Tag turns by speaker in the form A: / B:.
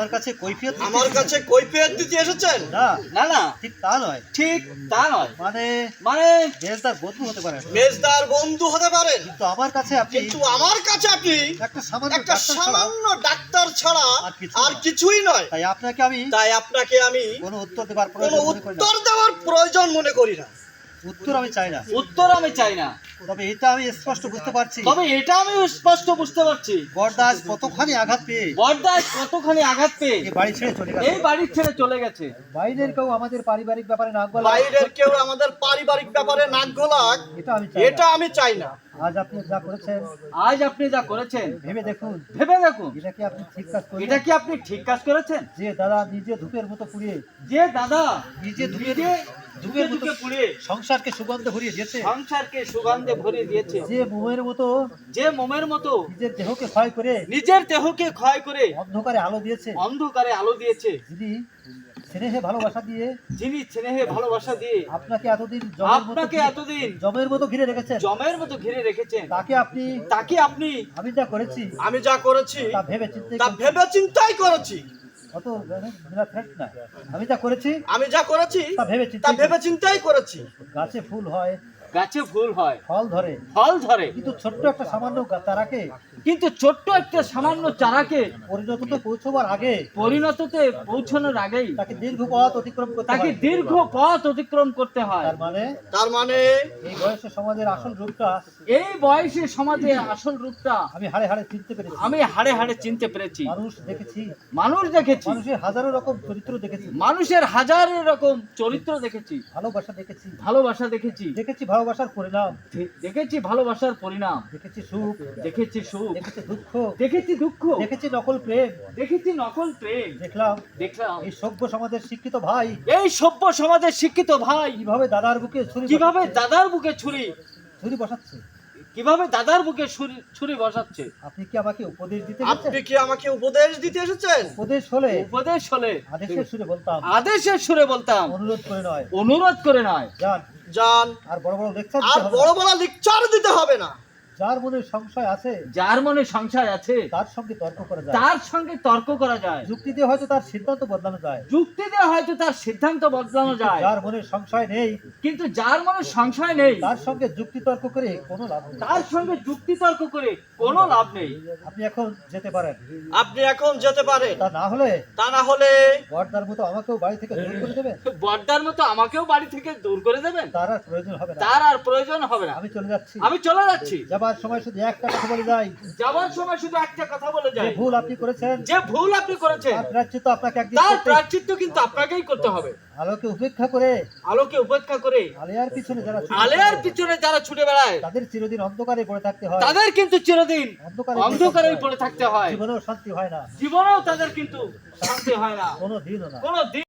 A: আমার কাছে কৈফিয়ত
B: আমার কাছে কৈফিয়ত দিতে এসেছেন?
A: না।
C: না না।
A: ঠিক তা নয়।
C: ঠিক তা নয়।
A: মানে
C: মানে
A: মেজদার বন্ধু হতে পারে।
B: মেজদার বন্ধু হতে পারেন
A: কিন্তু আমার কাছে আপনি
B: কিন্তু আমার কাছে আপনি
A: একটা সামান্য
B: একটা
A: ডাক্তার ছাড়া-
B: সামান্য ডাক্তার ছাড়া
A: আর।
B: কিছুই নয়।
A: তাই আপনাকে আমি
B: তাই আপনাকে আমি
A: কোনো উত্তর দেবার
B: কোনো
A: প্রয়োজন মনে করি না।
B: উত্তর দেওয়ার প্রয়োজন মনে করি না।
A: উত্তর আমি চাই না।
C: উত্তর আমি চাই না।
A: তবে এটা আমি স্পষ্ট বুঝতে পারছি।
C: তবে এটা আমি স্পষ্ট বুঝতে পারছি।
A: বরদাস কতখানি আঘাত পেয়ে?
C: বরদাস কতখানি আঘাত পেয়ে?
A: এই বাড়ি ছেড়ে চলে
C: এই বাড়ি ছেড়ে চলে গেছে।
A: বাইরের কেউ আমাদের পারিবারিক ব্যাপারে নাক গলা
B: বাইরের কেউ আমাদের পারিবারিক ব্যাপারে নাক গলাক
A: এটা আমি চাই
B: এটা
A: না।
B: আমি চাই না।
A: আজ আপনি যা করেছেন
C: আজ আপনি যা করেছেন
A: ভেবে দেখুন।
C: ভেবে দেখুন।
A: এটা কি আপনি ঠিক কাজ করেন
C: এটা কি আপনি ঠিক কাজ করেছেন?
A: যে দাদা নিজে ধূপের মতো পুড়িয়ে
C: যে দাদা
A: নিজে ধূপের
C: নিজে
A: মতো সংসারকে সুগন্ধ ভরিয়ে দিয়েছে।
C: সংসারকে সুগন্ধে ভরে দিয়েছে।
A: যে মোমের মতো
C: যে মোমের মতো
A: নিজের দেহকে ক্ষয় করে
C: নিজের দেহকে ক্ষয় করে
A: অন্ধকারে আলো দিয়েছে।
C: অন্ধকারে আলো দিয়েছে।
A: যিনি স্নেহে ভালোবাসা দিয়ে
C: যিনি স্নেহে ভালোবাসা দিয়ে
A: আপনাকে এতদিন জমের মতো
C: আপনাকে
A: ঘিরে-
C: এতদিন
A: জমের মতো ঘিরে রেখেছেন।
C: জমের মতো ঘিরে রেখেছেন।
A: তাকে আপনি
C: তাকে আপনি
A: আমি যা করেছি
B: আমি যা করেছি
A: তা ভেবে চিন্তে
B: তা ভেবে চিন্তাই করেছি।
A: অত বিনা threat না। আমি যা করেছি
B: আমি যা করেছি
A: তা ভেবে
B: তা
A: চিন্তে
B: ভেবে চিন্তাই করেছি।
A: গাছে ফুল হয়
C: গাছে ফুল হয়।
A: ফল ধরে।
C: ফল ধরে।
A: কিন্তু ছোট্ট একটা সামান্য তারাকে
C: কিন্তু ছোট্ট একটা সামান্য চারাকে
A: পরিণততে পৌঁছবার আগে
C: পরিণততে পৌঁছানোর আগেই
A: তাকে দীর্ঘ পথ অতিক্রম করতে
C: তাকে দীর্ঘ পথ অতিক্রম করতে হয়।
A: তার মানে
B: তার মানে
A: এই বয়সে সমাজের আসল রূপটা
C: এই বয়সে সমাজের আসল রূপটা
A: আমি হাড়ে হাড়ে চিনতে পেরেছি।
C: আমি হাড়ে হাড়ে চিনতে পেরেছি।
A: মানুষ দেখেছি।
C: মানুষ দেখেছি।
A: মানুষের হাজারো রকম চরিত্র দেখেছি।
C: মানুষের হাজার রকম চরিত্র দেখেছি।
A: ভালোবাসা দেখেছি।
C: ভালোবাসা দেখেছি।
A: দেখেছি ভালোবাসার পরিণাম।
C: দেখেছি ভালোবাসার পরিণাম।
A: দেখেছি সুখ।
C: দেখেছি সুখ।
A: দেখেছি দুঃখ।
C: দেখেছি দুঃখ।
A: দেখেছি নকল প্রেম।
C: দেখেছি নকল প্রেম।
A: দেখলাম।
C: দেখলাম।
A: এই সভ্য সমাজের শিক্ষিত ভাই।
C: এই সভ্য সমাজের শিক্ষিত ভাই।
A: কীভাবে দাদার বুকে ছুরি
C: কীভাবে
A: বসাচ্ছে-
C: দাদার বুকে ছুরি?
A: ছুরি বসাচ্ছে।
C: কীভাবে দাদার বুকে ছুরি ছুরি বসাচ্ছে?
A: আপনি কি আমাকে উপদেশ দিতে
B: আপনি কি আমাকে উপদেশ দিতে এসেছেন?
A: উপদেশ হলে
C: উপদেশ হলে
A: আদেশের সুরে বলতাম।
C: আদেশের সুরে বলতাম।
A: অনুরোধ করে নয়।
C: অনুরোধ করে নয়।
A: যান।
B: যান।
A: আর বড় বড় লেকচার
B: আর বড় বড় লেকচার দিতে হবে না।
A: যার মনে সংশয় আছে
C: যার মনে সংশয় আছে
A: তার সঙ্গে তর্ক করা যায়।
C: তার সঙ্গে তর্ক করা যায়।
A: যুক্তি দিয়ে হয়তো তার সিদ্ধান্ত বদলানো যায়।
C: যুক্তি দিয়ে হয়তো তার সিদ্ধান্ত বদলানো যায়।
A: যার মনে সংশয় নেই
C: কিন্তু যার মনে সংশয় নেই
A: তার সঙ্গে যুক্তি তর্ক করে কোনো লাভ নেই।
C: তার সঙ্গে যুক্তি তর্ক করে কোনো লাভ নেই।
A: আপনি এখন যেতে পারেন।
B: আপনি এখন যেতে পারেন।
A: তা না হলে
B: তা না হলে
A: বর্দার মতো আমাকেও বাড়ি থেকে দূর করে দেবেন।
C: বর্দার মতো আমাকেও বাড়ি থেকে দূর করে দেবেন।
A: তার আর প্রয়োজন হবে না।
C: তার আর প্রয়োজন হবে না।
A: আমি চলে যাচ্ছি।
C: আমি চলে যাচ্ছি।
A: যাবার সময় শুধু একটা কথা বলে যাই
C: যাওয়ার সময় শুধু একটা কথা বলে যাই
A: ভুল আপনি করেছেন
C: যে ভুল আপনি করেছেন
A: প্রায়শ্চিত্ত আপনাকে একদিন
C: তার প্রায়শ্চিত্ত কিন্তু আপনাকেই করতে হবে।
A: আলোকে উপেক্ষা করে
C: আলোকে উপেক্ষা করে
A: আলেয়ার পিছনে যারা
C: আলেয়ার পিছনে যারা ছুটে বেড়ায়
A: তাদের চিরদিন অন্ধকারে পড়ে থাকতে হয়।
C: তাদের কিন্তু চিরদিন
A: অন্ধকারে
C: অন্ধকারেই পড়ে থাকতে হয়।
A: জীবনেও শান্তি হয় না।
C: জীবনেও তাদের কিন্তু শান্তি হয় না।
A: কোনো দিনও না।
C: কোনো দিন